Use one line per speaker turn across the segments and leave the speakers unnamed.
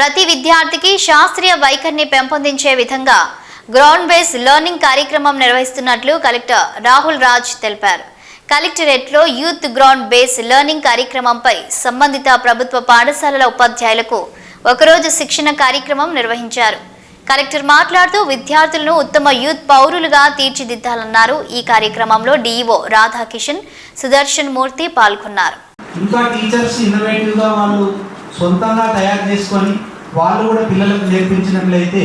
ప్రతి విద్యార్థికి శాస్త్రీయ వైఖరిని పెంపొందించే విధంగా గ్రౌండ్ బేస్ లెర్నింగ్ కార్యక్రమం నిర్వహిస్తున్నట్లు కలెక్టర్ రాహుల్ రాజ్ తెలిపారు. కలెక్టరేట్లో యూత్ గ్రౌండ్ బేస్ లెర్నింగ్ కార్యక్రమంపై సంబంధిత ప్రభుత్వ పాఠశాలల ఉపాధ్యాయులకు ఒకరోజు శిక్షణ కార్యక్రమం నిర్వహించారు. కలెక్టర్ మాట్లాడుతూ విద్యార్థులను ఉత్తమ యూత్ పౌరులుగా తీర్చిదిద్దాలన్నారు. ఈ కార్యక్రమంలో డీఈఓ రాధాకిషన్ సుదర్శన్ మూర్తి పాల్గొన్నారు.
ఇంకా టీచర్స్ ఇన్నోవేటివ్గా వాళ్ళు సొంతంగా తయారు చేసుకొని వాళ్ళు కూడా పిల్లలకు నేర్పించినట్లయితే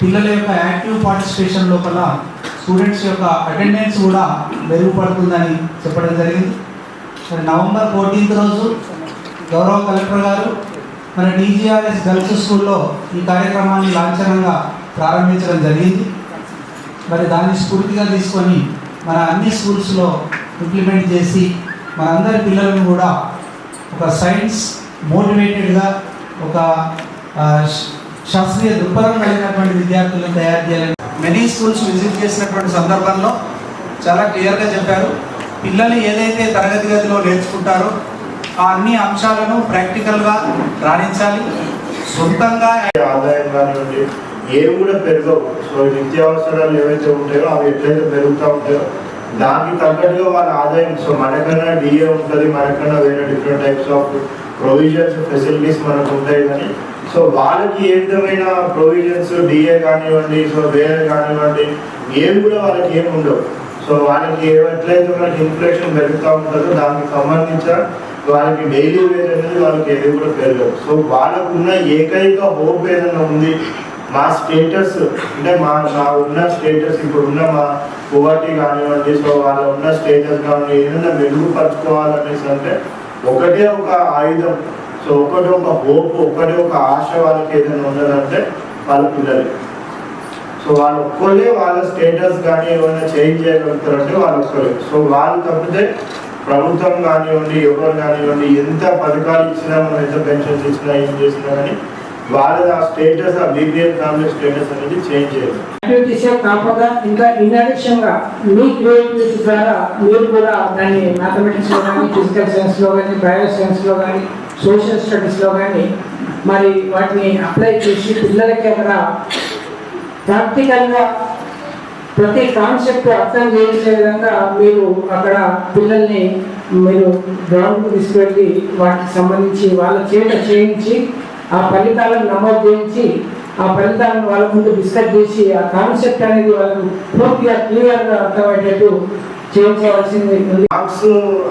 పిల్లల యొక్క యాక్టివ్ పార్టిసిపేషన్ లోపల స్టూడెంట్స్ యొక్క అటెండెన్స్ కూడా మెరుగుపడుతుందని చెప్పడం జరిగింది. మరి నవంబర్ ఫోర్టీన్త్ రోజు గౌరవ కలెక్టర్ గారు మన టీజీఆర్ఎస్ గర్ల్స్ స్కూల్లో ఈ కార్యక్రమాన్ని లాంఛనంగా ప్రారంభించడం జరిగింది. మరి దాన్ని స్ఫూర్తిగా తీసుకొని మన అన్ని స్కూల్స్లో ఇంప్లిమెంట్ చేసి మనందరి పిల్లలను కూడా ఒక సైన్స్ మోటివేటెడ్గా ఒక శాస్త్రీయ దృక్పథం కలిగినటువంటి విద్యార్థులను తయారు చేయాలని మెనీ స్కూల్స్ విజిట్ చేసినటువంటి సందర్భంలో చాలా క్లియర్గా చెప్పారు. పిల్లలు ఏదైతే తరగతి గదిలో నేర్చుకుంటారో ఆ అన్ని అంశాలను ప్రాక్టికల్గా రాణించాలి. సొంతంగా
ఆదాయం కానివ్వండి ఏవి కూడా పెరగవు. సో నిత్యావసరాలు ఏవైతే ఉంటాయో అవి ఎట్లయితే పెరుగుతూ ఉంటాయో దానికి తగ్గట్టుగా వాళ్ళ ఆదాయం సో మనకన్నా డిఏ ఉంటుంది మనకన్నా వేరే different types of provisions facilities మనకు ఉంటాయి కానీ సో వాళ్ళకి ఏ విధమైన ప్రొవిజన్స్ డిఏ కానివ్వండి సో వేరే కానివ్వండి ఏం కూడా వాళ్ళకి ఏమి ఉండవు. సో వాళ్ళకి ఎట్లయితే మనకి ఇన్ఫ్లేషన్ పెరుగుతూ ఉంటుందో దానికి సంబంధించిన వాళ్ళకి డైలీ వేర్ అనేది వాళ్ళకి ఏది కూడా పెరగదు. సో వాళ్ళకు ఉన్న ఏకైక హోప్ ఏదైనా ఉంది మా స్టేటస్ అంటే మా నా ఉన్న స్టేటస్ ఇప్పుడు ఉన్న మా పువర్టీ కానివ్వండి సో వాళ్ళ ఉన్న స్టేటస్ కానివ్వండి ఏదైనా మెరుగుపరచుకోవాలనేసి అంటే ఒకటే ఒక ఆయుధం. సో ఒకటి ఒక హోప్ ఒకటి ఒక ఆశ వాళ్ళకి ఏదైనా ఉన్నదంటే వాళ్ళ పిల్లలు. సో వాళ్ళు ఒక్కళ్ళే వాళ్ళ స్టేటస్ కానీ ఏమైనా చేంజ్ చేయగలుగుతారంటే వాళ్ళు ఒక్కరే. సో వాళ్ళు తప్పితే ప్రభుత్వం కానివ్వండి ఎవరు కానివ్వండి ఎంత పథకాలు ఇచ్చినా మనం ఎంత పెన్షన్స్ ఇచ్చినా ఏం చేసినా కానీ వాళ్ళ ఆ స్టేటస్ ఆ బీపీఎల్ ఫ్యామిలీ స్టేటస్ అనేది చేంజ్ చేయాలి
యాక్టివిటీసే కాకుండా ఇంకా ఇన్ అడిషన్గా మీ క్రియేటివిటీ ద్వారా మీరు కూడా దాన్ని మ్యాథమెటిక్స్లో కానీ ఫిజికల్ సైన్స్లో కానీ బయో సైన్స్లో కానీ సోషల్ స్టడీస్లో కానీ మరి వాటిని అప్లై చేసి పిల్లలకి అక్కడ ప్రాక్టికల్గా ప్రతి కాన్సెప్ట్ అర్థం చేసే విధంగా మీరు అక్కడ పిల్లల్ని మీరు గ్రౌండ్కి తీసుకెళ్ళి వాటికి సంబంధించి వాళ్ళ చేత చేయించి ఆ ఫలితాలను నమోదు చేయించి ఆ ఫలితాలను వాళ్ళ ముందు డిస్కస్ చేసి ఆ కాన్సెప్ట్ అనేది వాళ్ళకు పూర్తిగా క్లియర్గా అర్థమయ్యేటట్టు చేయించవలసింది.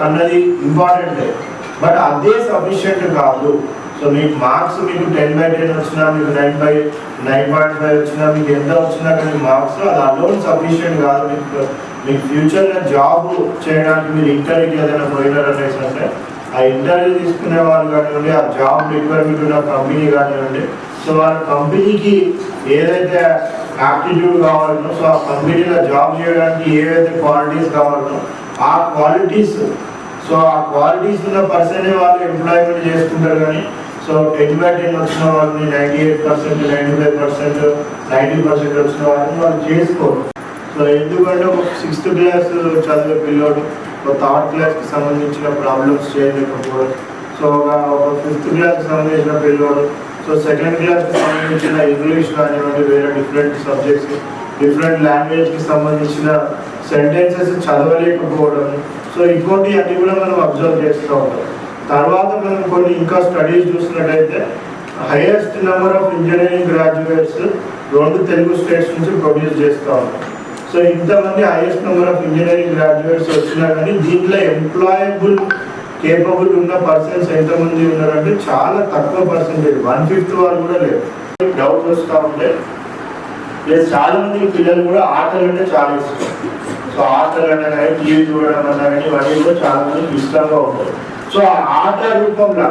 అన్నది ఇంపార్టెంట్ బట్ అదే సఫిషియంట్ కాదు. సో మీకు మార్క్స్ మీకు టెన్ బై టెన్ వచ్చినా మీకు nine by nine point five వచ్చినా మీకు ఎంత వచ్చినా కానీ మార్క్స్ అది అలోన్ సఫిషియంట్ కాదు. మీకు మీకు ఫ్యూచర్లో జాబ్ చేయడానికి మీరు ఇంటర్వ్యూకి ఏదైనా పోయినారు అనేసి అంటే ఆ ఇంటర్వ్యూ తీసుకునే వాళ్ళు కానివ్వండి ఆ జాబ్ రిక్వైర్మెంట్ ఉన్న కంపెనీ కానివ్వండి సో వాళ్ళ కంపెనీకి ఏదైతే యాప్టిట్యూడ్ కావాలనో సో ఆ కంపెనీలో జాబ్ చేయడానికి ఏవైతే క్వాలిటీస్ కావాలనో ఆ క్వాలిటీస్ సో ఆ క్వాలిటీస్ ఉన్న పర్సనే వాళ్ళు ఎంప్లాయ్మెంట్ చేసుకుంటారు కానీ సో టెన్ బై టెన్ వచ్చిన వాళ్ళని ninety eight percent ninety five percent ninety percent వచ్చిన వాళ్ళని వాళ్ళు చేసుకోరు. సో ఎందుకంటే ఒక సిక్స్త్ క్లాస్ చదివే పిల్లోడు ఒక థర్డ్ క్లాస్కి సంబంధించిన ప్రాబ్లమ్స్ చేయలేకపోవడం. సో ఒక ఒక ఫిఫ్త్ క్లాస్కి సంబంధించిన పిల్లోడు సో సెకండ్ క్లాస్కి సంబంధించిన ఇంగ్లీష్ కానివ్వండి వేరే డిఫరెంట్ సబ్జెక్ట్స్ డిఫరెంట్ లాంగ్వేజ్కి సంబంధించిన సెంటెన్సెస్ చదవలేకపోవడం. సో ఇటువంటి అన్ని కూడా మనం అబ్జర్వ్ చేస్తూ ఉంటాం. తర్వాత మనం కొన్ని ఇంకా స్టడీస్ చూసినట్టయితే highest number of engineering graduates రెండు తెలుగు స్టేట్స్ నుంచి ప్రొడ్యూస్ చేస్తూ ఉంటాం. సో ఇంతమంది highest number of engineering graduates వచ్చినా కానీ దీంట్లో ఎంప్లాయబుల్ కేపబుల్ ఉన్న పర్సన్స్ ఎంతమంది ఉన్నారంటే చాలా తక్కువ పర్సెంటేజ్ వన్ ఫిఫ్త్ వాళ్ళు కూడా లేరు. డౌట్ వస్తూ ఉంటే ప్లస్ చాలా మంది పిల్లలు కూడా ఆటలు అంటే చాలా ఇష్టం. సో ఆటలు అంటే కానీ టీవీ చూడడం అన్నా కానీ ఇవన్నీ కూడా చాలా మందికి ఇష్టంగా ఉంటాయి. సో ఆ ఆట రూపంలో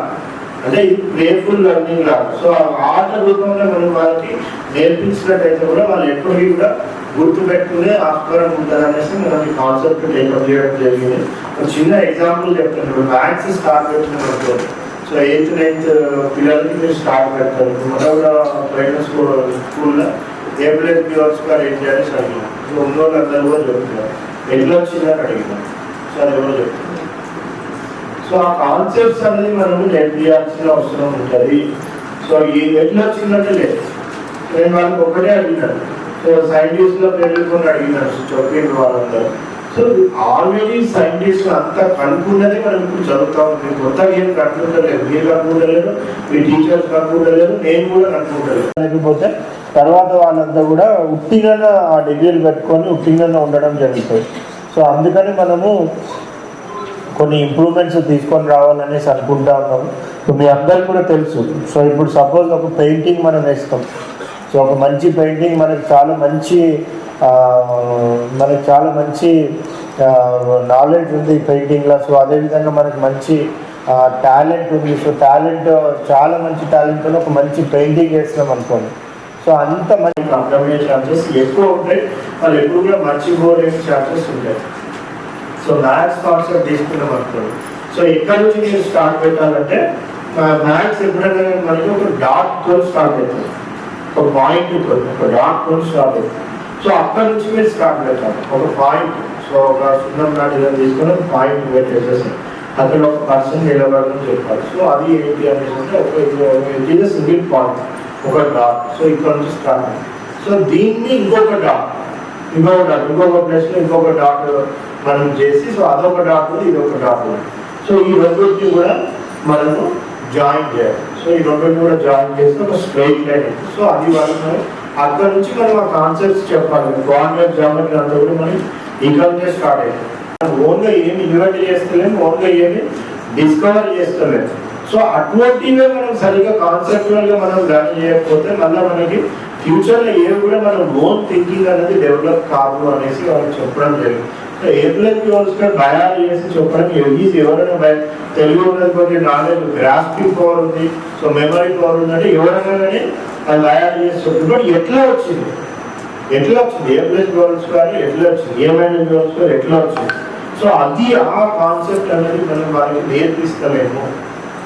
అంటే ప్లేఫుల్ లర్నింగ్ లా సో ఆ ఆట రూపంలో మనం వాళ్ళకి నేర్పించినట్టయితే కూడా వాళ్ళు ఎప్పటికీ కూడా గుర్తు పెట్టుకునే ఆస్కారం ఉంటుంది అనేసి మనం ఈ కాన్సెప్ట్ టేకప్ చేయడం జరిగింది. ఒక చిన్న ఎగ్జాంపుల్ చెప్తాను. ఇప్పుడు మ్యాథ్స్ స్టార్ట్ పెట్టినప్పుడు సో ఎయిత్ నైన్త్ పిల్లలకి మీరు స్టార్ట్ పెడతారు. మొదట ప్రైవేట్ స్కూల్ స్కూల్లో ఏ బ్యూరోస్ గారు ఏం చేయాలి అనేసి అడిగినాం ఉన్న అందరూ కూడా చెప్తున్నారు ఎట్లా వచ్చిందని అడిగినాం. సో అది ఎవరో చెప్తున్నారు. సో ఆ కాన్సెప్ట్స్ అనేది మనము నేర్పించాల్సిన అవసరం ఉంటుంది. సో ఈ ఎట్లా వచ్చిందంటే లేదు. నేను వాళ్ళకి ఒకటే అడిగినాను. సో సైంటిస్ట్ల లో పేర్కొని అడిగినాను. చెప్పిన వాళ్ళందరూ. సో ఆల్రెడీ సైంటిస్ట్ అంతా కనుక్కున్నదే మనం ఇప్పుడు చదువుతాం. మీరు కొత్తగా ఏం కనుక్కుంటలేదు. మీరు కనుక్కుంటలేరు మీ టీచర్స్ కనుక్కుంటలేరు నేను కూడా కనుక్కుంటలేదు. లేకపోతే తర్వాత వాళ్ళంతా కూడా ఉట్టిగా ఆ డిగ్రీలు పెట్టుకొని ఉట్టిగా ఉండడం జరుగుతుంది. సో అందుకని మనము కొన్ని ఇంప్రూవ్మెంట్స్ తీసుకొని రావాలనేసి అనుకుంటా ఉన్నాము. సో మీ అందరికి కూడా తెలుసు. సో ఇప్పుడు సపోజ్ ఒక పెయింటింగ్ మనం వేస్తాం. సో ఒక మంచి పెయింటింగ్ మనకి చాలా మంచి మనకి చాలా మంచి నాలెడ్జ్ ఉంది ఈ పెయింటింగ్లో సో అదేవిధంగా మనకి మంచి టాలెంట్ ఉంది. సో టాలెంట్ చాలా మంచి టాలెంట్ ఉన్న ఒక మంచి పెయింటింగ్ వేస్తున్నాం అనుకోండి. సో అంత మంచి అబ్జర్వేషన్ ఛాన్సెస్ ఎక్కువ ఉంటాయి. వాళ్ళు ఎప్పుడు కూడా మర్చిపోలేని ఛాన్సెస్ ఉంటాయి. సో మ్యాథ్స్ కాన్సెప్ట్ తీసుకున్నాం అనుకోండి. సో ఎక్కడి నుంచి మీరు స్టార్ట్ పెట్టాలంటే మ్యాథ్స్ ఎప్పుడైనా మనకి ఒక డాట్తో స్టార్ట్ అవుతుంది. ఒక పాయింట్ ఒక డాట్తో స్టార్ట్ అవుతుంది. సో అక్కడ నుంచి మీరు స్టార్ట్ పెట్టాలి ఒక పాయింట్ సో ఒక సున్నం లాంటిది తీసుకొని ఒక పాయింట్ పెట్టేసేసి అక్కడ ఒక పర్సన్ నిలబడని చెప్పాలి. సో అది ఏంటి అనేసి అంటే ఒక ఇట్ సింగిల్ పాయింట్ ఒక డాట్. సో ఇక్కడ నుంచి స్టార్ట్ సో దీన్ని ఇంకొక డాట్ ఇంకొక డాట్ ఇంకొక ప్లేస్లో ఇంకొక డాట్ మనం చేసి సో అదొక డాట్ ఇది ఒక డాట్ సో ఈ రెండింటిని కూడా మనము జాయిన్ చేయాలి. సో ఈ రెండింటిని కూడా జాయిన్ చేస్తే ఒక స్ట్రైట్ లైన్ సో అది వాళ్ళు అక్కడ నుంచి మనం ఆ కాన్సెప్ట్స్ చెప్పాలి. కోఆర్డినేట్ జామెట్రీ అంతా కూడా మనం ఇక్కడ నుంచే స్టార్ట్ అయ్యింది ఓన్గా ఏమి ఇన్వెంట్ చేస్తలేము ఓన్గా ఏమి డిస్కవర్ చేస్తలేము సో అటువంటివే మనం సరిగ్గా కాన్సెప్చువల్గా మనం లెర్న్ చేయకపోతే మళ్ళీ మనకి ఫ్యూచర్లో ఏ కూడా మనం ఓన్ థింకింగ్ అనేది డెవలప్ కాదు అనేసి వాళ్ళకి చెప్పడం జరిగింది. సో ఏ ప్లస్ చేసి చెప్పడం ఈజీ ఎవరైనా భయ- తెలుగు ఉన్నది కొద్ది నాలెడ్జ్ గ్రాస్పింగ్ పవర్ ఉంది సో మెమరీ పవర్ ఉందంటే ఎవరైనా కానీ అది తయారు చేసి చెప్తున్నారు ఎట్లా వచ్చింది? ఎట్లా వచ్చింది? ఏ ప్లేస్ బి ఎట్లా వచ్చింది? ఏ మైనస్ బి ఎట్లా వచ్చింది? సో అది ఆ కాన్సెప్ట్ అనేది మనం వాళ్ళకి నేర్పిస్తలేము.